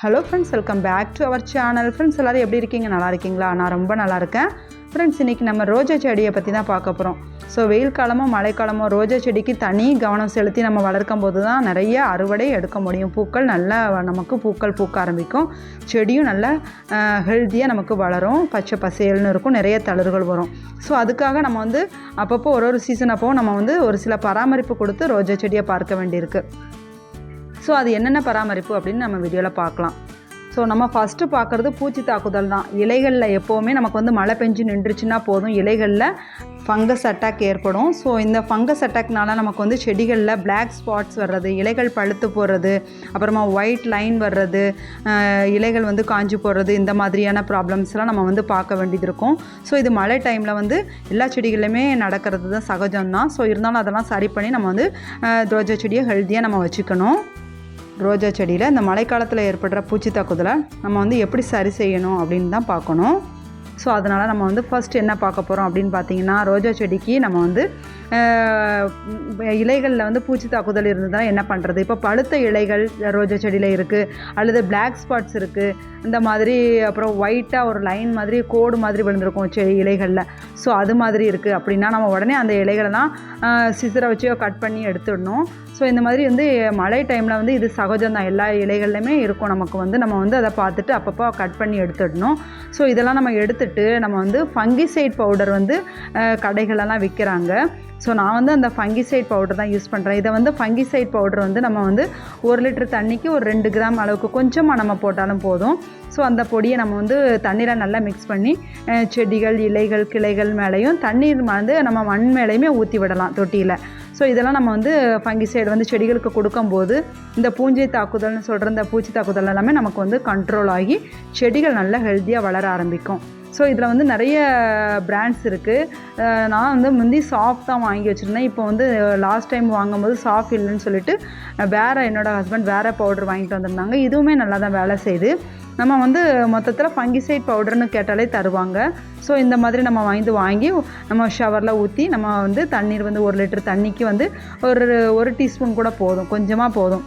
Hello friends welcome back to our channel friends எல்லோரும் எப்படி இருக்கீங்க? நல்லா இருக்கீங்களா? நான் ரொம்ப நல்லா இருக்கேன். ஃப்ரெண்ட்ஸ் இன்றைக்கி நம்ம ரோஜா செடியை பற்றி தான் பார்க்க போகிறோம் ஸோ வெயில் காலமோ மழைக்காலமோ ரோஜா செடிக்கு தனி கவனம் செலுத்தி நம்ம வளர்க்கும் போது தான் நிறைய அறுவடை எடுக்க முடியும். பூக்கள் நல்லா நமக்கு பூக்கள் பூக்க ஆரம்பிக்கும். செடியும் நல்லா ஹெல்த்தியாக நமக்கு வளரும். பச்சை பசேல்னு இருக்கும். நிறைய தளர்கள் வரும். ஸோ அதுக்காக நம்ம வந்து அப்பப்போ ஒரு ஒரு சீசன் அப்போ நம்ம வந்து ஒரு சில பராமரிப்பு கொடுத்து ரோஜா செடியை பார்க்க வேண்டியிருக்கு. ஸோ அது என்னென்ன பராமரிப்பு அப்படின்னு நம்ம வீடியோவில் பார்க்கலாம். ஸோ நம்ம ஃபஸ்ட்டு பார்க்குறது பூச்சி தாக்குதல் தான். இலைகளில் எப்போவுமே நமக்கு வந்து மழை பெஞ்சு நின்றுச்சுன்னா போதும். இலைகளில் ஃபங்கஸ் அட்டாக் ஏற்படும். ஸோ இந்த ஃபங்கஸ் அட்டாக்னால நமக்கு வந்து செடிகளில் பிளாக் ஸ்பாட்ஸ் வர்றது இலைகள் பழுத்து போடுறது அப்புறமா ஒயிட் லைன் வர்றது இலைகள் வந்து காஞ்சி போடுறது இந்த மாதிரியான ப்ராப்ளம்ஸ்லாம் நம்ம வந்து பார்க்க வேண்டியது இருக்கும். ஸோ இது மழை டைமில் வந்து எல்லா செடிகளுமே நடக்கிறது தான் சகஜம்தான். ஸோ இருந்தாலும் அதெல்லாம் சரி பண்ணி நம்ம வந்து ரோஜா செடியை ஹெல்த்தியாக நம்ம வச்சுக்கணும். ரோஜா செடியில் இந்த மழைக்காலத்தில் ஏற்படுற பூச்சி தாக்குதலை நம்ம வந்து எப்படி சரி செய்யணும் அப்படின்னு தான் பார்க்கணும். ஸோ அதனால் நம்ம வந்து ஃபஸ்ட் என்ன பார்க்க போகிறோம் அப்படின்னு பார்த்தீங்கன்னா ரோஜா செடிக்கு நம்ம வந்து இலைகளில் வந்து பூச்சி தாக்குதல் இருந்ததுனால் என்ன பண்ணுறது இப்போ பழுத்த இலைகள் ரோஜா செடியில் இருக்குது அல்லது பிளாக் ஸ்பாட்ஸ் இருக்குது இந்த மாதிரி அப்புறம் ஒயிட்டாக ஒரு லைன் மாதிரி கோடு மாதிரி விழுந்திருக்கும் செடி இலைகளில். ஸோ அது மாதிரி இருக்குது அப்படின்னா நம்ம உடனே அந்த இலைகளெல்லாம் சிசரை வச்சு கட் பண்ணி எடுத்துடணும். ஸோ இந்த மாதிரி வந்து மழை டைமில் வந்து இது சகஜம்தான் எல்லா இலைகள்லையுமே இருக்கும். நமக்கு வந்து நம்ம வந்து அதை பார்த்துட்டு அப்பப்போ கட் பண்ணி எடுத்துடணும். ஸோ இதெல்லாம் நம்ம எடுத்துட்டு நம்ம வந்து ஃபங்கிசைட் பவுடர் வந்து கடைகளெல்லாம் விற்கிறாங்க ஸோ நான் வந்து அந்த ஃபங்கிசைட் பவுடர் தான் யூஸ் பண்ணுறேன் இதை வந்து ஃபங்கிசைட் பவுடர் வந்து நம்ம வந்து ஒரு லிட்டர் தண்ணிக்கு ஒரு ரெண்டு கிராம் அளவுக்கு கொஞ்சமாக நம்ம போட்டாலும் போதும். ஸோ அந்த பொடியை நம்ம வந்து தண்ணீரை நல்லா மிக்ஸ் பண்ணி செடிகள் இலைகள் கிளைகள் மேலேயும் தண்ணீர் வந்து நம்ம மண் மேலேயுமே ஊற்றி விடலாம் தொட்டியில். ஸோ இதெல்லாம் நம்ம வந்து ஃபங்கிசைடு வந்து செடிகளுக்கு கொடுக்கும்போது இந்த பூஞ்சை தாக்குதல்னு சொல்கிற இந்த பூச்சி தாக்குதல் எல்லாமே நமக்கு வந்து கண்ட்ரோல் ஆகி செடிகள் நல்லா ஹெல்த்தியாக வளர ஆரம்பிக்கும். ஸோ இதில் வந்து நிறைய பிராண்ட்ஸ் இருக்குது நான் வந்து முந்தி சாஃப்ட் தான் வாங்கி வச்சுருந்தேன். இப்போ வந்து லாஸ்ட் டைம் வாங்கும்போது சாஃப்ட் இல்லைன்னு சொல்லிட்டு வேறு என்னோடய ஹஸ்பண்ட் வேறு பவுடர் வாங்கிட்டு வந்திருந்தாங்க. இதுவுமே நல்லா தான் வேலை செய்யுது. நம்ம வந்து மொத்தத்தில் ஃபங்கிசைட் பவுடர்னு கேட்டாலே தருவாங்க. ஸோ இந்த மாதிரி நம்ம வாங்கி வாங்கி நம்ம ஷவரில் ஊற்றி நம்ம வந்து தண்ணீர் வந்து ஒரு லிட்டர் தண்ணிக்கு வந்து ஒரு ஒரு டீஸ்பூன் கூட போதும். கொஞ்சமாக போதும்.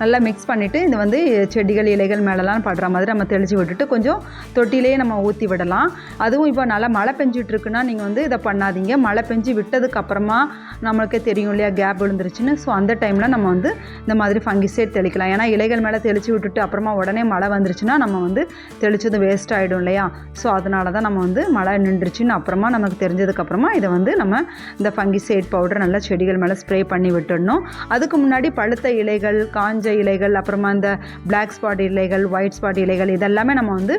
நல்லா மிக்ஸ் பண்ணிவிட்டு இது வந்து செடிகள் இலைகள் மேலெலாம் படுற மாதிரி நம்ம தெளித்து விட்டுட்டு கொஞ்சம் தொட்டிலேயே நம்ம ஊற்றி விடலாம். அதுவும் இப்போ நல்லா மழை பெஞ்சிட்ருக்குன்னா நீங்கள் வந்து இதை பண்ணாதீங்க. மழை பெஞ்சு விட்டதுக்கப்புறமா நம்மளுக்கே தெரியும் இல்லையா கேப் விழுந்துருச்சுன்னு. ஸோ அந்த டைமில் நம்ம வந்து இந்த மாதிரி ஃபங்கிசைட் தெளிக்கலாம். ஏன்னா இலைகள் மேலே தெளித்து விட்டுட்டு அப்புறமா உடனே மழை வந்துருச்சுன்னா நம்ம வந்து தெளித்தது வேஸ்ட் ஆகிடும் இல்லையா? ஸோ அதனால தான் நம்ம வந்து மழை நின்றுச்சுன்னு அப்புறமா நமக்கு தெரிஞ்சதுக்கப்புறமா இதை வந்து நம்ம இந்த ஃபங்கிசைட் பவுடர் நல்லா செடிகள் மேலே ஸ்ப்ரே பண்ணி விட்டுடணும். அதுக்கு முன்னாடி பழுத்த இலைகள் காஞ்ச இலைகள் அப்புறமா இந்த பிளாக் ஸ்பாட் இலைகள் ஒயிட் ஸ்பாட் இலைகள் இதெல்லாமே நம்ம வந்து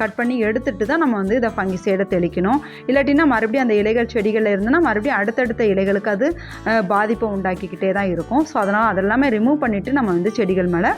கட் பண்ணி எடுத்துட்டு தான் நம்ம வந்து இதை ஃபங்கிசைடை தெளிக்கணும். இல்லாட்டினா மறுபடியும் அந்த இலைகள் செடிகளில் இருந்துன்னா மறுபடியும் அடுத்தடுத்த இலைகளுக்கு அது பாதிப்பை உண்டாக்கிக்கிட்டே தான் இருக்கும். ஸோ அதனால் அதெல்லாமே ரிமூவ் பண்ணிவிட்டு நம்ம வந்து செடிகள் மேலே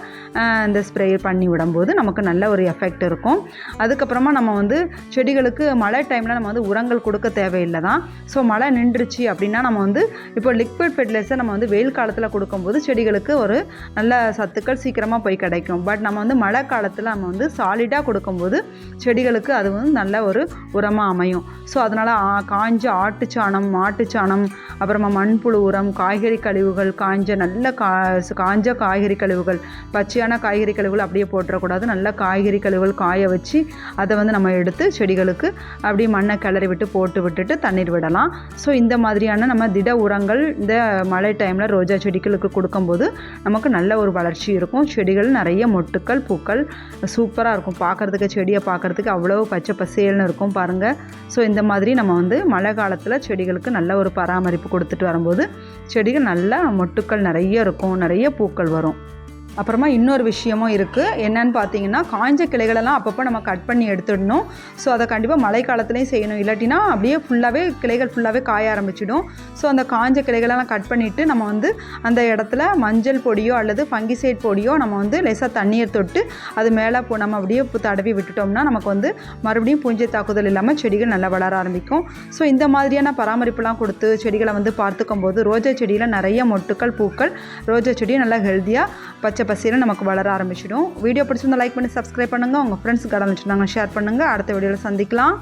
இந்த ஸ்ப்ரே பண்ணி விடும்போது நமக்கு நல்ல ஒரு எஃபெக்ட் இருக்கும். அதுக்கப்புறமா நம்ம வந்து செடிகளுக்கு மழை டைமில் நம்ம வந்து உரங்கள் கொடுக்க தேவையில்லை தான். ஸோ மழை நின்றுச்சு அப்படின்னா நம்ம வந்து இப்போ லிக்விட் ஃபெர்டிலைசர் நம்ம வந்து வெயில் காலத்தில் கொடுக்கும்போது செடிகளுக்கு ஒரு நல்ல சத்துக்கள் சீக்கிரமாக போய் கிடைக்கும். பட் நம்ம வந்து மழை காலத்தில் நம்ம வந்து சாலிடாக கொடுக்கும்போது செடிகளுக்கு அது வந்து நல்ல ஒரு உரமாக அமையும். ஸோ அதனால் காஞ்ச ஆட்டுச்சாணம் மாட்டுச்சாணம் அப்புறமா மண்புழு உரம் காய்கறி கழிவுகள் காஞ்ச நல்ல கா காஞ்ச காய்கறி கழிவுகள் பச்சையான காய்கறி கழிவுகள் அப்படியே போட்டுறக்கூடாது. நல்ல காய்கறி கழிவுகள் காய வச்சு அதை வந்து நம்ம எடுத்து செடிகளுக்கு அப்படியே மண்ணை கிளறி விட்டு போட்டு விட்டுட்டு தண்ணீர் விடலாம். ஸோ இந்த மாதிரியான நம்ம திட உரங்கள் இந்த மழை டைமில் ரோஜா செடிகளுக்கு கொடுக்கும்போது நமக்கு நல்ல ஒரு வளர்ச்சி இருக்கும். செடிகள் நிறைய மொட்டுக்கள் பூக்கள் சூப்பராக இருக்கும். பார்க்குறதுக்கு செடியை பார்க்குறதுக்கு அவ்வளோ பச்சை பசேல்னு இருக்கும் பாருங்கள் ஸோ இந்த மாதிரி நம்ம வந்து மழை காலத்தில் செடிகளுக்கு நல்ல ஒரு பராமரிப்பு கொடுத்துட்டு வரும்போது செடிகள் நல்லா மொட்டுக்கள் நிறைய இருக்கும். நிறைய பூக்கள் வரும். அப்புறமா இன்னொரு விஷயமும் இருக்குது என்னன்னு பார்த்தீங்கன்னா காய்ஞ்ச கிளைகளெல்லாம் அப்பப்போ நம்ம கட் பண்ணி எடுத்துடணும். ஸோ அதை கண்டிப்பாக மழை காலத்துலேயும் செய்யணும். இல்லாட்டினா அப்படியே ஃபுல்லாகவே கிளைகள் ஃபுல்லாகவே காய ஆரம்பிச்சிடும். ஸோ அந்த காஞ்ச கிளைகளெல்லாம் கட் பண்ணிவிட்டு நம்ம வந்து அந்த இடத்துல மஞ்சள் பொடியோ அல்லது ஃபங்கிசைட் பொடியோ நம்ம வந்து லேசாக தண்ணியை தொட்டு அது மேலே போ நம்ம அப்படியே தடவி விட்டுட்டோம்னா நமக்கு வந்து மறுபடியும் பூஞ்சை தாக்குதல் இல்லாமல் செடிகள் நல்லா வளர ஆரம்பிக்கும். ஸோ இந்த மாதிரியான பராமரிப்புலாம் கொடுத்து செடிகளை வந்து பார்த்துக்கும் போது ரோஜா செடியில் நிறைய மொட்டுக்கள் பூக்கள் ரோஜா செடியும் நல்லா ஹெல்த்தியாக பச்சை பசியில் நமக்கு வளர ஆரம்பிச்சிடும். வீடியோ பிடிச்சிருந்தா லைக் பண்ணி சப்ஸ்கிரைப் பண்ணுங்கள் உங்கள் ஃப்ரெண்ட்ஸ் கடந்துச்சுருந்தாங்க ஷேர் பண்ணுங்கள் அடுத்த வீடியோவில் சந்திக்கலாம்.